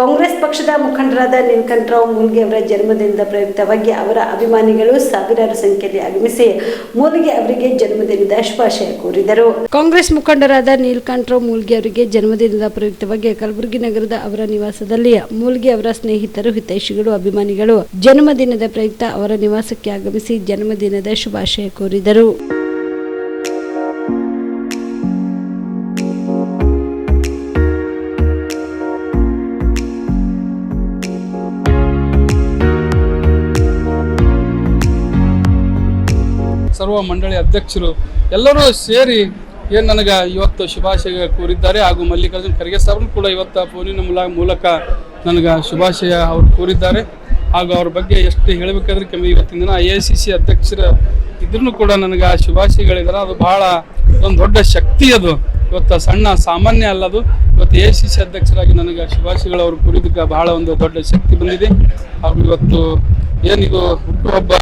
ಕಾಂಗ್ರೆಸ್ ಪಕ್ಷದ ಮುಖಂಡರಾದ ನೀಲಕಂಠರಾವ್ ಮೂಲ್ಗೆ ಅವರ ಜನ್ಮದಿನದ ಪ್ರಯುಕ್ತವಾಗಿ ಅವರ ಅಭಿಮಾನಿಗಳು ಸಾವಿರಾರು ಸಂಖ್ಯೆಯಲ್ಲಿ ಆಗಮಿಸಿ ಮೂಲ್ಗೆ ಅವರಿಗೆ ಜನ್ಮದಿನದ ಶುಭಾಶಯ ಕೋರಿದರು. ಕಾಂಗ್ರೆಸ್ ಮುಖಂಡರಾದ ನೀಲಕಂಠರಾವ್ ಮೂಲ್ಗೆ ಅವರಿಗೆ ಜನ್ಮದಿನದ ಪ್ರಯುಕ್ತವಾಗಿ ಕಲಬುರಗಿ ನಗರದ ಅವರ ನಿವಾಸದಲ್ಲಿ ಮೂಲ್ಗೆ ಅವರ ಸ್ನೇಹಿತರು, ಹಿತೈಷಿಗಳು, ಅಭಿಮಾನಿಗಳು ಜನ್ಮದಿನದ ಪ್ರಯುಕ್ತ ಅವರ ನಿವಾಸಕ್ಕೆ ಆಗಮಿಸಿ ಜನ್ಮದಿನದ ಶುಭಾಶಯ ಕೋರಿದರು. ಮಂಡಳಿ ಅಧ್ಯಕ್ಷರು ಎಲ್ಲರೂ ಸೇರಿ ಏನು ನನಗೆ ಇವತ್ತು ಶುಭಾಶಯ ಕೋರಿದ್ದಾರೆ ಹಾಗೂ ಮಲ್ಲಿಕಾರ್ಜುನ್ ಖರ್ಗೆ ಕೂಡ ಇವತ್ತು ಫೋನಿನ ಮೂಲ, ಮೂಲಕ ನನಗೆ ಶುಭಾಶಯ ಅವರು ಕೋರಿದ್ದಾರೆ. ಹಾಗೂ ಅವ್ರ ಬಗ್ಗೆ ಎಷ್ಟು ಹೇಳಬೇಕಾದ್ರೆ ಕಮ್ಮಿ ಇವತ್ತಿನ ದಿನ ಐ ಐ ಸಿ ಸಿ ಅಧ್ಯಕ್ಷರ ಇದ್ರೂ ಕೂಡ ನನಗೆ ಆ ಶುಭಾಶಯಗಳಿದ್ದಾರೆ ಅದು ಬಹಳ ಒಂದು ದೊಡ್ಡ ಶಕ್ತಿ ಅದು. ಇವತ್ತು ಸಣ್ಣ ಸಾಮಾನ್ಯ ಅಲ್ಲ ಅದು. ಇವತ್ತು ಎ ಸಿ ಸಿ ಅಧ್ಯಕ್ಷರಾಗಿ ನನಗೆ ಶುಭಾಶಯಗಳು ಅವರು ಕೂರಿದಕ್ಕೆ ಬಹಳ ಒಂದು ದೊಡ್ಡ ಶಕ್ತಿ ಬಂದಿದೆ. ಹಾಗೂ ಇವತ್ತು ಏನಿದು ಹುಟ್ಟುಹಬ್ಬ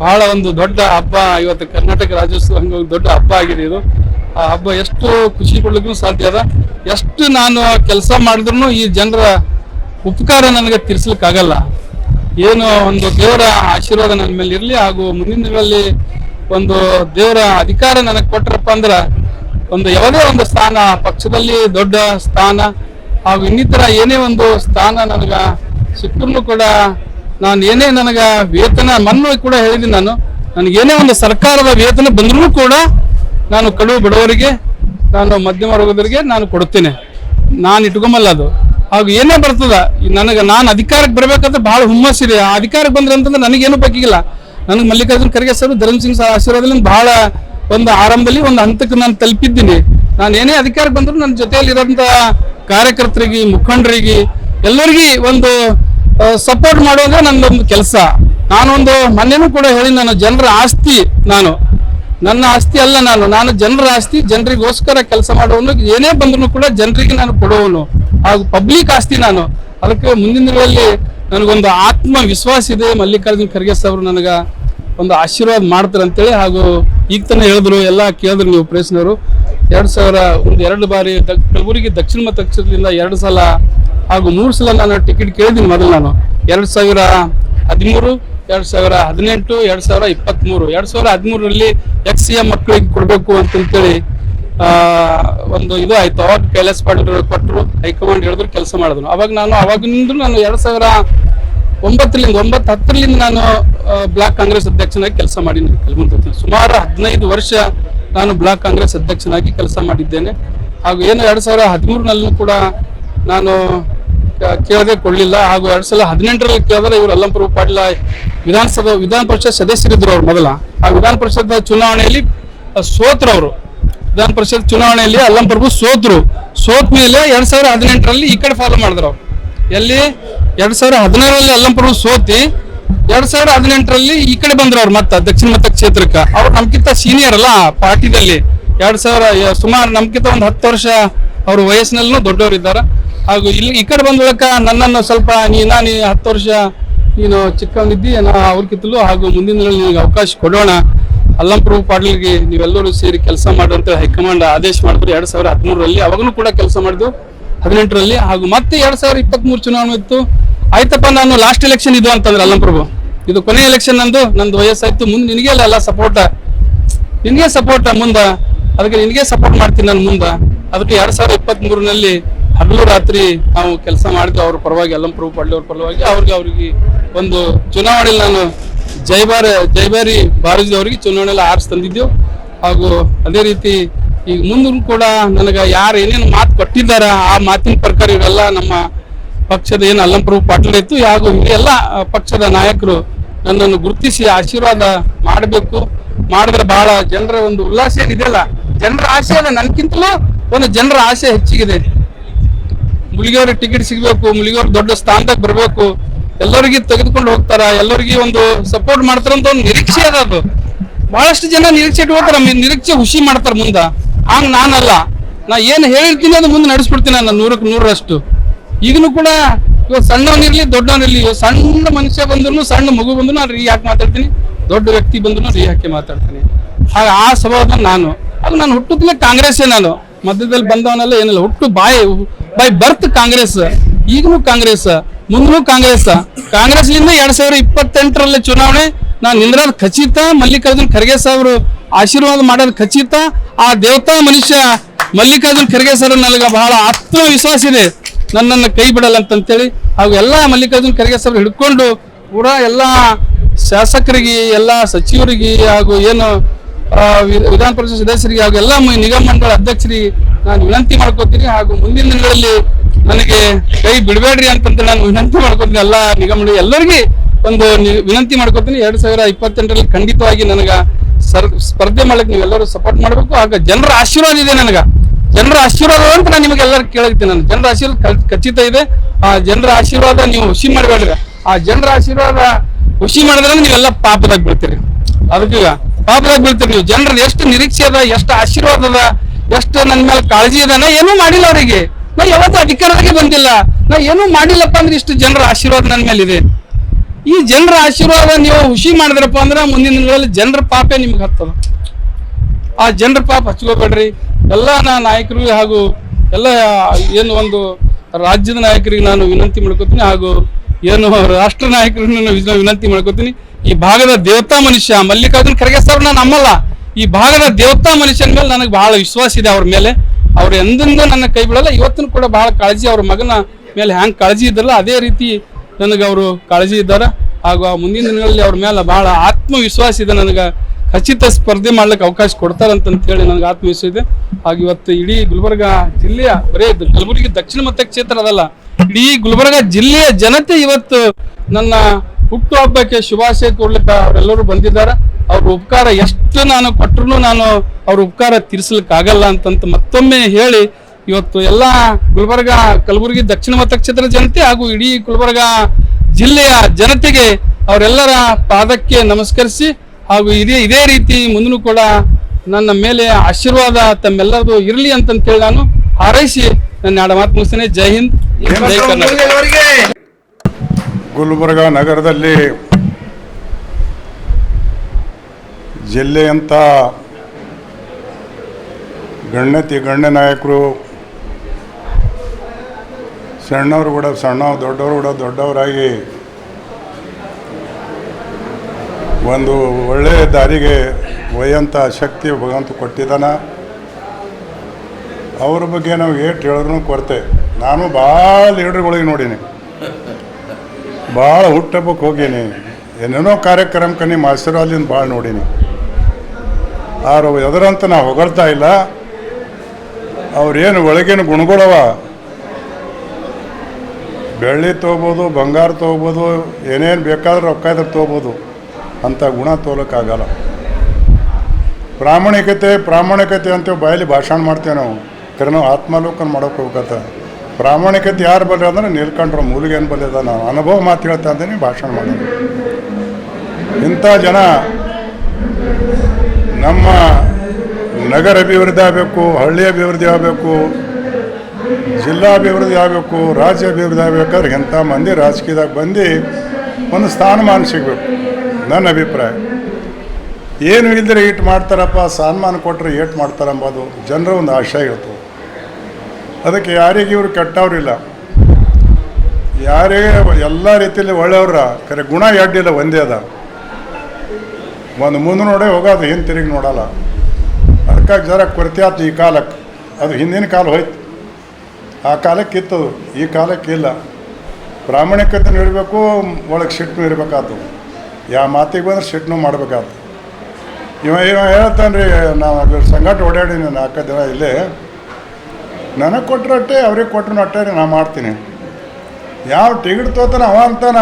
ಬಹಳ ಒಂದು ದೊಡ್ಡ ಹಬ್ಬ. ಇವತ್ತು ಕರ್ನಾಟಕ ರಾಜ್ಯೋತ್ಸವ ಹಂಗ ದೊಡ್ಡ ಹಬ್ಬ ಆಗಿದೆ ಇದು. ಆ ಹಬ್ಬ ಎಷ್ಟು ಖುಷಿ ಕೊಡ್ಲಿಕ್ಕೂ ಸಾಧ್ಯ ಅದ. ಎಷ್ಟು ನಾನು ಕೆಲಸ ಮಾಡಿದ್ರು ಈ ಜನರ ಉಪಕಾರ ನನಗೆ ತೀರ್ಸ್ಲಿಕ್ಕಾಗಲ್ಲ. ಏನು ಒಂದು ದೇವರ ಆಶೀರ್ವಾದ ನನ್ನ ಮೇಲೆ ಇರಲಿ ಹಾಗೂ ಮುಂದಿನ ದಿನಗಳಲ್ಲಿ ಒಂದು ದೇವರ ಅಧಿಕಾರ ನನಗೆ ಕೊಟ್ಟರಪ್ಪ ಅಂದ್ರೆ ಒಂದು ಯಾವುದೇ ಒಂದು ಸ್ಥಾನ, ಪಕ್ಷದಲ್ಲಿ ದೊಡ್ಡ ಸ್ಥಾನ ಹಾಗೂ ಇನ್ನಿತರ ಏನೇ ಒಂದು ಸ್ಥಾನ ನನಗ ಸಿಕ್ಕರೂ ಕೂಡ ನಾನು ಏನೇ ನನಗ ವೇತನ, ಮನ್ನು ಕೂಡ ಹೇಳಿದ್ದೀನಿ ನಾನು. ನನಗೆ ಏನೇ ಒಂದು ಸರ್ಕಾರದ ವೇತನ ಬಂದರೂ ಕೂಡ ನಾನು ಕಡು ಬಡವರಿಗೆ, ನಾನು ಮಧ್ಯಮ ವರ್ಗದವರಿಗೆ ನಾನು ಕೊಡುತ್ತೇನೆ. ನಾನು ಇಟ್ಕೊಂಬಲ್ಲ ಅದು. ಹಾಗೂ ಏನೇ ಬರ್ತದ ನನಗೆ ನಾನು ಅಧಿಕಾರಕ್ಕೆ ಬರಬೇಕಂದ್ರೆ ಬಹಳ ಹುಮ್ಮಸ್ಸಿದೆ ಆ ಅಧಿಕಾರಕ್ಕೆ ಬಂದ್ರೆ ಅಂತಂದ್ರೆ ನನಗೇನು ಬಗ್ಗಿಲ್ಲ ನನಗೆ ಮಲ್ಲಿಕಾರ್ಜುನ್ ಖರ್ಗೆ ಸರ್, ಧರ್ಮ ಸಿಂಗ್ ಸರ್ ಆಶೀರ್ವಾದದಿಂದ ಬಹಳ ಒಂದು ಆರಂಭದಲ್ಲಿ ಒಂದು ಹಂತಕ್ಕೆ ನಾನು ತಲುಪಿದ್ದೀನಿ. ನಾನು ಏನೇ ಅಧಿಕಾರಕ್ಕೆ ಬಂದರೂ ನನ್ನ ಜೊತೆಯಲ್ಲಿ ಇರೋಂಥ ಕಾರ್ಯಕರ್ತರಿಗೆ, ಮುಖಂಡರಿಗೆ, ಎಲ್ಲರಿಗೂ ಒಂದು ಸಪೋರ್ಟ್ ಮಾಡೋದೇ ನನ್ನೊಂದು ಕೆಲಸ. ನಾನೊಂದು ಮೊನ್ನೆನೂ ಕೂಡ ಹೇಳಿ ನಾನು ಜನರ ಆಸ್ತಿ ನಾನು. ನನ್ನ ಆಸ್ತಿ ಅಲ್ಲ ನಾನು. ನಾನು ಜನರ ಆಸ್ತಿ, ಜನರಿಗೋಸ್ಕರ ಕೆಲಸ ಮಾಡೋನು ಏನೇ ಬಂದ್ರು ಕೂಡ ಜನರಿಗೆ ನಾನು ಕೊಡುವನು ಹಾಗೂ ಪಬ್ಲಿಕ್ ಆಸ್ತಿ ನಾನು. ಅದಕ್ಕೆ ಮುಂದಿನ ದಿನಗಳಲ್ಲಿ ನನಗೊಂದು ಆತ್ಮ ವಿಶ್ವಾಸ ಇದೆ. ಮಲ್ಲಿಕಾರ್ಜುನ್ ಖರ್ಗೆ ಅವರು ನನಗ ಒಂದು ಆಶೀರ್ವಾದ ಮಾಡ್ತಾರೆ ಅಂತೇಳಿ ಹಾಗೂ ಈಗ ತಾನೆ ಹೇಳಿದ್ರು, ಎಲ್ಲ ಕೇಳಿದ್ರು ನೀವು ಪ್ರೇಸ್ನವರು ಎರಡು ಸಾವಿರ ಒಂದು ಎರಡು ಬಾರಿ ಕಲಬುರಗಿ ದಕ್ಷಿಣ ಮತ ಕ್ಷೇತ್ರದಿಂದ ಎರಡು ಸಲ ಹಾಗೂ ಮೂರು ಸಲ ನಾನು ಟಿಕೆಟ್ ಕೇಳಿದ್ದೀನಿ ಮೊದಲು ನಾನು. ಎರಡು ಸಾವಿರ ಹದಿಮೂರು, ಎರಡು ಸಾವಿರ ಹದಿನೆಂಟು, ಎರಡು ಸಾವಿರ ಇಪ್ಪತ್ತ್ಮೂರು ಎರಡು ಸಾವಿರ ಹದಿಮೂರರಲ್ಲಿ ಎಕ್ಸ್ ಸಿ ಮಕ್ಕಳಿಗೆ ಕೊಡಬೇಕು ಅಂತಂತೇಳಿ ಒಂದು ಇದು ಆಯಿತು. ಅವಾಗ ಕೈಲಾಸ್ ಪಾಟೀಲ್ ಕೊಟ್ಟರು. ಹೈಕಮಾಂಡ್ ಹೇಳಿದ್ರು, ಕೆಲಸ ಮಾಡಿದ್ರು. ಅವಾಗ ನಾನು ಅವಾಗಿನಿಂದ ನಾನು ಎರಡು ಸಾವಿರ ಒಂಬತ್ತರಿಂದ ಒಂಬತ್ತು ಹತ್ತರಿಂದ ನಾನು ಬ್ಲಾಕ್ ಕಾಂಗ್ರೆಸ್ ಅಧ್ಯಕ್ಷನಾಗಿ ಕೆಲಸ ಮಾಡಿದ್ದೀನಿ. ಕಲಬುರಗಿ ಸುಮಾರು ಹದಿನೈದು ವರ್ಷ ನಾನು ಬ್ಲಾಕ್ ಕಾಂಗ್ರೆಸ್ ಅಧ್ಯಕ್ಷನಾಗಿ ಕೆಲಸ ಮಾಡಿದ್ದೇನೆ. ಹಾಗೂ ಏನು ಎರಡು ಸಾವಿರ ಹದಿಮೂರಿನಲ್ಲೂ ಕೂಡ ನಾನು ಕೇಳದೆ ಕೊಡಲಿಲ್ಲ ಹಾಗೂ ಎರಡು ಸಾವಿರದ ಹದಿನೆಂಟರಲ್ಲಿ ಕೇಳಿದ್ರೆ ಇವರು ಅಲ್ಲಂಪುರ ಪಾಟೀಲ ವಿಧಾನಸಭಾ, ವಿಧಾನ ಪರಿಷತ್ ಸದಸ್ಯರಿದ್ರು ಅವ್ರು ಮೊದಲ. ಆ ವಿಧಾನ ಪರಿಷತ್ ಚುನಾವಣೆಯಲ್ಲಿ ಸೋತ್ರ ಅವರು. ವಿಧಾನ ಪರಿಷತ್ ಚುನಾವಣೆಯಲ್ಲಿ ಅಲ್ಲಂಪ್ರಭು ಸೋತರು. ಸೋತ ಮೇಲೆ ಎರಡ್ ಸಾವಿರದ ಹದಿನೆಂಟರಲ್ಲಿ ಈ ಕಡೆ ಫಾಲೋ ಮಾಡಿದ್ರು ಅವ್ರು. ಎಲ್ಲಿ? ಎರಡ್ ಸಾವಿರ ಹದಿನಾರರಲ್ಲಿ ಅಲ್ಲಂಪುರ ಸೋತಿ, ಎರಡ್ ಸಾವಿರ ಹದಿನೆಂಟರಲ್ಲಿ ಈ ಕಡೆ ಬಂದ್ರು ಅವ್ರು ಮತ್ತೆ, ದಕ್ಷಿಣ ಮತ ಕ್ಷೇತ್ರಕ್ಕೆ. ಅವ್ರು ನಮ್ಕಿಂತ ಸೀನಿಯರ್ ಅಲ್ಲ ಪಾರ್ಟಿದಲ್ಲಿ. ಎರಡ್ ಸಾವಿರ ಸುಮಾರು ನಮ್ಕಿಂತ ಒಂದು ಹತ್ತು ವರ್ಷ ಅವ್ರ ವಯಸ್ಸಿನಲ್ಲೂ ದೊಡ್ಡವರು ಇದ್ದಾರೆ ಹಾಗೂ ಇಲ್ಲಿ ಈ ಕಡೆ ಬಂದ ನನ್ನನ್ನು ಸ್ವಲ್ಪ ನೀ, ನಾನು ಹತ್ತು ವರ್ಷ ನೀನು ಚಿಕ್ಕವನಿದ್ದಿ, ನಾ ಅವ್ರಿಗಿತ್ತಲು ಹಾಗೂ ಮುಂದಿನ ನಿನಗೆ ಅವಕಾಶ ಕೊಡೋಣ. ಅಲ್ಲಂಪುರ ಪಾಟೀಲ್ಗೆ ನೀವೆಲ್ಲರೂ ಸೇರಿ ಕೆಲಸ ಮಾಡುವಂತ ಹೈಕಮಾಂಡ್ ಆದೇಶ ಮಾಡಿದ್ರು. ಎರಡ್ ಸಾವಿರ ಹದಿಮೂರರಲ್ಲಿ ಅವಾಗಲೂ ಕೂಡ ಕೆಲಸ ಮಾಡಿದ್ವು ಹದಿನೆಂಟರಲ್ಲಿ ಹಾಗೂ ಮತ್ತೆ ಎರಡ್ ಸಾವಿರದ ಇಪ್ಪತ್ಮೂರು ಚುನಾವಣೆ ಇತ್ತು. ಆಯ್ತಪ್ಪ, ನಾನು ಲಾಸ್ಟ್ ಎಲೆಕ್ಷನ್ ಇದು ಅಂತಂದ್ರೆ ಅಲ್ಲಂಪ್ರಭು. ಇದು ಕೊನೆ ಎಲೆಕ್ಷನ್ ನಂದು ನಂದು ವಯಸ್ಸಾಯ್ತು. ಮುಂದೆ ನಿನಗೆ ಅಲ್ಲ ಸಪೋರ್ಟ್ ನಿನಗೆ ಸಪೋರ್ಟ್ ಮುಂದ, ಅದಕ್ಕೆ ನಿನಗೆ ಸಪೋರ್ಟ್ ಮಾಡ್ತೀನಿ ನಾನು ಮುಂದೆ. ಅದಕ್ಕೆ ಎರಡ್ ಸಾವಿರದ ಇಪ್ಪತ್ತ್ ಮೂರನಲ್ಲಿ ಹಗಲು ರಾತ್ರಿ ನಾವು ಕೆಲಸ ಮಾಡಿದ್ವಿ, ಅವ್ರ ಪರವಾಗಿ, ಅಲ್ಲಂಪ್ರಭು ಪಾಟೀಲ್ ಅವ್ರ ಪರವಾಗಿ. ಅವ್ರಿಗೆ ಅವ್ರಿಗೆ ಒಂದು ಚುನಾವಣೆಯಲ್ಲಿ ನಾನು ಜೈಬಾರ ಜೈಬಾರಿ ಬಾರಜಿ ಅವರಿಗೆ ಚುನಾವಣೆಯಲ್ಲಿ ಆರ್ಸ್ ತಂದಿದ್ದೆವು ಹಾಗೂ ಅದೇ ರೀತಿ ಈಗ ಮುಂದೂ ಕೂಡ ನನಗೆ ಯಾರು ಏನೇನು ಮಾತು ಕೊಟ್ಟಿದ್ದಾರೆ, ಆ ಮಾತಿನ ಪ್ರಕಾರ ಇವೆಲ್ಲ ನಮ್ಮ ಪಕ್ಷದ ಏನು ಅಲ್ಲಂಪ್ರಭು ಪಾಟೀಲ್ ಇತ್ತು, ಹಾಗೂ ಎಲ್ಲ ಪಕ್ಷದ ನಾಯಕರು ನನ್ನನ್ನು ಗುರುತಿಸಿ ಆಶೀರ್ವಾದ ಮಾಡಬೇಕು. ಮಾಡಿದ್ರೆ ಬಹಳ ಜನರ ಒಂದು ಉಲ್ಲಾಸ ಏನಿದೆಯಲ್ಲ, ಜನರ ಆಸೆ ಅಲ್ಲ ನನ್ಗಿಂತಲೂ ಒಂದು ಜನರ ಆಸೆ ಹೆಚ್ಚಿಗಿದೆ. ಮುಲಿಗೆಯವ್ರಿಗೆ ಟಿಕೆಟ್ ಸಿಗ್ಬೇಕು ಮುಲಿಗೆಯವ್ರು ದೊಡ್ಡ ಸ್ಥಾನದಾಗ ಬರಬೇಕು. ಎಲ್ಲರಿಗೆ ತೆಗೆದುಕೊಂಡು ಹೋಗ್ತಾರ, ಎಲ್ಲರಿಗೆ ಒಂದು ಸಪೋರ್ಟ್ ಮಾಡ್ತಾರ ಅಂತ ಒಂದು ನಿರೀಕ್ಷೆ ಅದ ಅದು. ಬಹಳಷ್ಟು ಜನ ನಿರೀಕ್ಷೆ ಇಟ್ಕೋತಾರ ಮಿ- ನಿರೀಕ್ಷೆ ಖುಷಿ ಮಾಡ್ತಾರ ಮುಂದ. ಹಂಗ ನಾನಲ್ಲ. ನಾ ಏನ್ ಹೇಳಿರ್ತೀನಿ ಅದು ಮುಂದೆ ನಡೆಸ್ಬಿಡ್ತೀನಿ ನಾನು ನೂರಕ್ಕೆ ನೂರರಷ್ಟು. ಈಗಲೂ ಕೂಡ ಇವಾಗ ಸಣ್ಣವನಿರ್ಲಿ ದೊಡ್ಡವನಿರ್ಲಿ ಇವಾಗ ಸಣ್ಣ ಮನುಷ್ಯ ಬಂದ್ರು ಸಣ್ಣ ಮಗು ಬಂದ್ರು ನಾನು ರೀ ಯಾಕೆ ಮಾತಾಡ್ತೀನಿ, ದೊಡ್ಡ ವ್ಯಕ್ತಿ ಬಂದ್ರು ರೀ ಯಾಕೆ ಮಾತಾಡ್ತೀನಿ. ಹಾಗೆ ಆ ಸ್ವಭಾವದ ನಾನು. ಅದು ನಾನು ಹುಟ್ಟುತ್ತಲೇ ಕಾಂಗ್ರೆಸ್ಸೇ ನಾನು. ಮಧ್ಯದಲ್ಲಿ ಬಂದವನೆಲ್ಲ ಏನಿಲ್ಲ, ಹುಟ್ಟು ಬಾಯಿ ಬೈ ಬರ್ತ್ ಕಾಂಗ್ರೆಸ್. ಈಗಲೂ ಕಾಂಗ್ರೆಸ್ ಮುಂದೂ ಕಾಂಗ್ರೆಸ್. ಕಾಂಗ್ರೆಸ್ಲಿಂದ ಎರಡ್ ಸಾವಿರ ಇಪ್ಪತ್ತೆಂಟರಲ್ಲಿ ಚುನಾವಣೆ, ನಾನು ನಿಂದ್ರದ ಖಚಿತ, ಮಲ್ಲಿಕಾರ್ಜುನ್ ಖರ್ಗೆ ಸಾಹೇಬರು ಆಶೀರ್ವಾದ ಮಾಡೋದು ಖಚಿತ. ಆ ದೇವತಾ ಮನುಷ್ಯ ಮಲ್ಲಿಕಾರ್ಜುನ್ ಖರ್ಗೆ ಸರ್ ನನಗೆ ಬಹಳ ಆತ್ಮವಿಶ್ವಾಸ ಇದೆ. ನನ್ನನ್ನು ಕೈ ಬಿಡಲ್ಲ ಅಂತಂತೇಳಿ ಹಾಗೂ ಎಲ್ಲ ಮಲ್ಲಿಕಾರ್ಜುನ್ ಖರ್ಗೆ ಸರ್ ಹಿಡ್ಕೊಂಡು ಕೂಡ ಎಲ್ಲ ಶಾಸಕರಿಗೆ, ಎಲ್ಲ ಸಚಿವರಿಗೆ ಹಾಗೂ ಏನು ವಿಧಾನ ಪರಿಷತ್ ಸದಸ್ಯರಿಗೆ ಹಾಗೂ ಎಲ್ಲ ನಿಗಮ ಮಂಡಳ ಅಧ್ಯಕ್ಷರಿಗೆ ನಾನು ವಿನಂತಿ ಮಾಡ್ಕೋತೀನಿ ಹಾಗೂ ಮುಂದಿನ ದಿನಗಳಲ್ಲಿ ನನಗೆ ಕೈ ಬಿಡಬೇಡ್ರಿ ಅಂತಂತ ನಾನು ವಿನಂತಿ ಮಾಡ್ಕೋತೀನಿ ಎಲ್ಲ ನಿಗಮ ಎಲ್ಲರಿಗೆ ಒಂದು ವಿನಂತಿ ಮಾಡ್ಕೋತೀನಿ. ಎರಡ್ ಸಾವಿರ ಇಪ್ಪತ್ತೆಂಟರಲ್ಲಿ ಖಂಡಿತವಾಗಿ ನನಗ ಸ್ಪರ್ಧೆ ಮಾಡಕ್ಕೆ ನೀವೆಲ್ಲರೂ ಸಪೋರ್ಟ್ ಮಾಡಬೇಕು. ಆಗ ಜನರ ಆಶೀರ್ವಾದ ಇದೆ ನನಗ. ಜನರ ಆಶೀರ್ವಾದ ಅಂತ ನಾನು ನಿಮಗೆಲ್ಲರೂ ಕೇಳ್ತೀನಿ ನಾನು. ಜನರ ಆಶೀರ್ವಾದ ಖಚಿತ ಇದೆ. ಆ ಜನರ ಆಶೀರ್ವಾದ ನೀವು ಹುಷಿ ಮಾಡಬೇಡ್ರಿ. ಆ ಜನರ ಆಶೀರ್ವಾದ ಹುಷಿ ಮಾಡಿದ್ರೆ ನೀವೆಲ್ಲ ಪಾಪದಾಗ ಬೀಳ್ತೀರಿ. ಅದಕ್ಕೀಗ ಪಾಪದಾಗ ಬೀಳ್ತೀರಿ ನೀವು. ಜನರ ಎಷ್ಟು ನಿರೀಕ್ಷೆ ಅದ, ಎಷ್ಟು ಆಶೀರ್ವಾದ ಅದ, ಎಷ್ಟು ನನ್ನ ಮೇಲೆ ಕಾಳಜಿ ಅದ, ನಾ ಏನೂ ಮಾಡಿಲ್ಲ ಅವರಿಗೆ. ನಾ ಯಾವತ್ತೂ ಅಧಿಕಾರದಾಗೆ ಬಂದಿಲ್ಲ. ನಾ ಏನೂ ಮಾಡಿಲ್ಲಪ್ಪ ಅಂದ್ರೆ ಇಷ್ಟು ಜನರ ಆಶೀರ್ವಾದ ನನ್ನ ಮೇಲೆ ಇದೆ. ಈ ಜನರ ಆಶೀರ್ವಾದ ನೀವು ಹುಷಿ ಮಾಡಿದ್ರಪ್ಪ ಅಂದ್ರೆ ಮುಂದಿನ ದಿನಗಳಲ್ಲಿ ಜನರ ಪಾಪೇ ನಿಮ್ಗೆ ಹತ್ತದ. ಆ ಜನರ ಪಾಪ ಹಚ್ಕೋಬೇಡ್ರಿ. ಎಲ್ಲ ನಾಯಕರು ಹಾಗೂ ಎಲ್ಲ ಏನು ಒಂದು ರಾಜ್ಯದ ನಾಯಕರಿಗೆ ನಾನು ವಿನಂತಿ ಮಾಡ್ಕೋತೀನಿ ಹಾಗೂ ಏನು ರಾಷ್ಟ್ರ ನಾಯಕರನ್ನು ನಾನು ವಿನಂತಿ ಮಾಡ್ಕೋತೀನಿ. ಈ ಭಾಗದ ದೇವತಾ ಮನುಷ್ಯ ಮಲ್ಲಿಕಾರ್ಜುನ್ ಖರ್ಗೆ ಸರ್ ನಾನು ನಮ್ಮಲ್ಲ. ಈ ಭಾಗದ ದೇವತಾ ಮನುಷ್ಯನ ಮೇಲೆ ನನಗೆ ಬಹಳ ವಿಶ್ವಾಸ ಇದೆ ಅವ್ರ ಮೇಲೆ. ಅವ್ರು ಎಂದಿಂದ ನನ್ನ ಕೈ ಬಿಡಲ್ಲ ಇವತ್ತಿನ ಕೂಡ ಬಹಳ ಕಾಳಜಿ ಅವ್ರ ಮಗನ ಮೇಲೆ ಹ್ಯಾಂಗ್ ಕಾಳಜಿ ಇದ್ದಲ್ಲ ಅದೇ ರೀತಿ ನನಗೆ ಅವರು ಕಾಳಜಿ ಇದ್ದಾರೆ. ಹಾಗೂ ಆ ಮುಂದಿನ ದಿನಗಳಲ್ಲಿ ಅವ್ರ ಮೇಲೆ ಬಹಳ ಆತ್ಮವಿಶ್ವಾಸ ಇದೆ ನನಗೆ. ಖಚಿತ ಸ್ಪರ್ಧೆ ಮಾಡ್ಲಿಕ್ಕೆ ಅವಕಾಶ ಕೊಡ್ತಾರಂತ ಹೇಳಿ ನನಗೆ ಆತ್ಮವಿಶ್ವಾಸ ಇದೆ. ಹಾಗೆ ಇವತ್ತು ಇಡೀ ಗುಲ್ಬರ್ಗ ಜಿಲ್ಲೆಯ, ಬರೇ ಕಲಬುರಗಿ ದಕ್ಷಿಣ ಮತಕ್ಷೇತ್ರ ಅದಲ್ಲ, ಇಡೀ ಗುಲ್ಬರ್ಗ ಜಿಲ್ಲೆಯ ಜನತೆ ಇವತ್ತು ನನ್ನ ಹುಟ್ಟುಹಬ್ಬಕ್ಕೆ ಶುಭಾಶಯ ಕೊಡ್ಲಿಕ್ಕೆ ಅವರೆಲ್ಲರೂ ಬಂದಿದ್ದಾರೆ. ಅವ್ರ ಉಪಕಾರ ಎಷ್ಟು ನಾನು ಕೊಟ್ಟರು ನಾನು ಅವ್ರ ಉಪಕಾರ ತೀರಿಸ್ಲಿಕ್ಕಾಗಲ್ಲ ಅಂತಂತ ಮತ್ತೊಮ್ಮೆ ಹೇಳಿ ಇವತ್ತು ಎಲ್ಲ ಗುಲ್ಬರ್ಗ, ಕಲಬುರಗಿ, ದಕ್ಷಿಣ ಮತಕ್ಷೇತ್ರ ಜನತೆ ಹಾಗೂ ಇಡೀ ಗುಲ್ಬರ್ಗ ಜಿಲ್ಲೆಯ ಜನತೆಗೆ ಅವರೆಲ್ಲರ ಪಾದಕ್ಕೆ ನಮಸ್ಕರಿಸಿ ಹಾಗೂ ಇದೇ ಇದೇ ರೀತಿ ಮುಂದೂ ಕೂಡ ನನ್ನ ಮೇಲೆ ಆಶೀರ್ವಾದ ತಮ್ಮೆಲ್ಲರದು ಇರಲಿ ಅಂತಂತೇಳಿ ನಾನು ಹಾರೈಸಿ ನನ್ನ ಎರಡು ಮಾತು ಮುಗಿಸ್ತೇನೆ. ಜೈ ಹಿಂದ್ ಜೈ ಕರ್ನಾಟಕ. ಗುಲ್ಬರ್ಗ ನಗರದಲ್ಲಿ ಜಿಲ್ಲೆಯಂಥ ಗಣ್ಯತಿ ಗಣ್ಯ ನಾಯಕರು ಸಣ್ಣವರು ಕೂಡ ಸಣ್ಣ ದೊಡ್ಡವರು ಕೂಡ ದೊಡ್ಡವರಾಗಿ ಒಂದು ಒಳ್ಳೆಯ ದಾರಿಗೆ ಒಯ್ಯಂಥ ಶಕ್ತಿ ಭಗವಂತ ಕೊಟ್ಟಿದ್ದಾನ. ಅವ್ರ ಬಗ್ಗೆ ನಾವು ಏಟ್ ಹೇಳಿದ್ರು ಕೊರತೆ. ನಾನು ಭಾಳ ಲೀಡ್ರ್ಗಳಿಗೆ ನೋಡೀನಿ. ಭಾಳ ಹುಟ್ಟಬ್ಬಕ್ಕೆ ಹೋಗೀನಿ. ಏನೇನೋ ಕಾರ್ಯಕ್ರಮಕ್ಕೆ ನಿಮ್ಮ ಆಶೀರ್ವಾದದಿಂದ ಭಾಳ ನೋಡೀನಿ. ಆರು ಎದರಂತ ನಾ ಹೊಗಳ್ತಾ ಇಲ್ಲ. ಅವ್ರೇನು ಒಳಗಿನ ಗುಣಗಳವ? ಬೆಳ್ಳಿ ತೊಗೋಬೋದು, ಬಂಗಾರ ತೊಗೋಬೋದು, ಏನೇನು ಬೇಕಾದ್ರೂ ರೊಕ್ಕ ಇದ್ರೆ ತೊಗೋಬೋದು. ಅಂಥ ಗುಣ ತೋಲಕ್ಕಾಗಲ್ಲ. ಪ್ರಾಮಾಣಿಕತೆ ಪ್ರಾಮಾಣಿಕತೆ ಅಂತೇಳಿ ಬಾಯಲ್ಲಿ ಭಾಷಣ ಮಾಡ್ತೇವೆ ನಾವು. ಕರೆ ನಾವು ಆತ್ಮಾಲೋಕನ ಮಾಡೋಕೆ ಹೋಗತ್ತ ಪ್ರಾಮಾಣಿಕತೆ ಯಾರು ಬರ್ರಿ ಅಂದ್ರೆ ನೀಲ್ಕಂಡ್ರ ಮೂಲಿಗೆ ಏನು ಬಲ್ಲದ ನಾನು. ಅನುಭವ ಮಾತು ಹೇಳ್ತಾ ಇದ್ದೀನಿ, ಭಾಷಣ ಮಾಡೋದು. ಇಂಥ ಜನ ನಮ್ಮ ನಗರ ಅಭಿವೃದ್ಧಿ ಆಗಬೇಕು, ಹಳ್ಳಿ ಅಭಿವೃದ್ಧಿ ಆಗಬೇಕು, ಜಿಲ್ಲಾ ಅಭಿವೃದ್ಧಿ ಆಗಬೇಕು, ರಾಜ್ಯ ಅಭಿವೃದ್ಧಿ ಆಗಬೇಕಾದ್ರೆ ಎಂಥ ಮಂದಿ ರಾಜಕೀಯದಾಗ ಬಂದು ಒಂದು ಸ್ಥಾನಮಾನ ಸಿಗಬೇಕು. ನನ್ನ ಅಭಿಪ್ರಾಯ. ಏನು ಇಲ್ದರೆ ಏಟ್ ಮಾಡ್ತಾರಪ್ಪ, ಸನ್ಮಾನ ಕೊಟ್ಟರೆ ಏಟ್ ಮಾಡ್ತಾರೆ ಅಂಬೋದು ಜನರ ಒಂದು ಆಶಯ ಇರ್ತದೆ ಅದಕ್ಕೆ ಯಾರಿಗೆ ಇವರು ಕೆಟ್ಟವ್ರಿಲ್ಲ. ಯಾರೇ ಎಲ್ಲ ರೀತಿಯಲ್ಲಿ ಒಳ್ಳೆಯವ್ರ ಕರೆ ಗುಣ ಎಡ್ಡಿಲ್ಲ ಒಂದೇ ಅದ. ಒಂದು ಮುಂದೆ ನೋಡೇ ಹೋಗೋದು ಏನು ತಿರುಗಿ ನೋಡಲ್ಲ. ಅದಕ್ಕಾಗಿ ಜರ ಕೊರತೆ ಈ ಕಾಲಕ್ಕೆ. ಅದು ಹಿಂದಿನ ಕಾಲ ಹೋಯ್ತು. ಆ ಕಾಲಕ್ಕೆ ಇತ್ತು ಈ ಕಾಲಕ್ಕೆ ಇಲ್ಲ. ಪ್ರಾಮಾಣಿಕತೆ ಇರಬೇಕು, ಒಳಗೆ ಸಿಟ್ಟು ಇರಬೇಕಾತು. ಯಾವ ಮಾತಿಗೆ ಬಂದ್ರೆ ಸಿಟ್ನು ಮಾಡ್ಬೇಕಾತು ಇವ ಇವ ಹೇಳ್ತಾನೆ ರೀ ನಾವು ಅದ್ರ ಸಂಗಟ ಓಡಾಡೀನಿ ನಾಲ್ಕು ದಿನ ಇಲ್ಲೇ. ನನಗೆ ಕೊಟ್ಟರು ಅಟ್ಟೆ, ಅವ್ರಿಗೆ ಕೊಟ್ಟರು ಅಟ್ಟೆ ನಾನು ಮಾಡ್ತೀನಿ. ಯಾವ ಟಿಕೆಟ್ ತೋತಾನ ಅವ ಅಂತಾನ?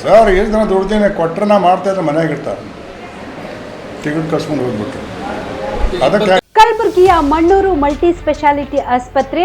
ಸರ್, ಎಷ್ಟು ದಿನ ದುಡ್ದೀನಿ ಕೊಟ್ಟರೆ ನಾ ಮಾಡ್ತಾಯಿದ್ರೆ ಮನೆಯಾಗ ಇರ್ತಾರೆ. ಟಿಕೆಟ್ ಕಸ್ಕೊಂಡು ಹೋಗ್ಬಿಟ್ಟು ಅದಕ್ಕೆ ಕಲಬುರಗಿಯ ಮಣ್ಣೂರು ಮಲ್ಟಿ ಸ್ಪೆಷಾಲಿಟಿ ಆಸ್ಪತ್ರೆ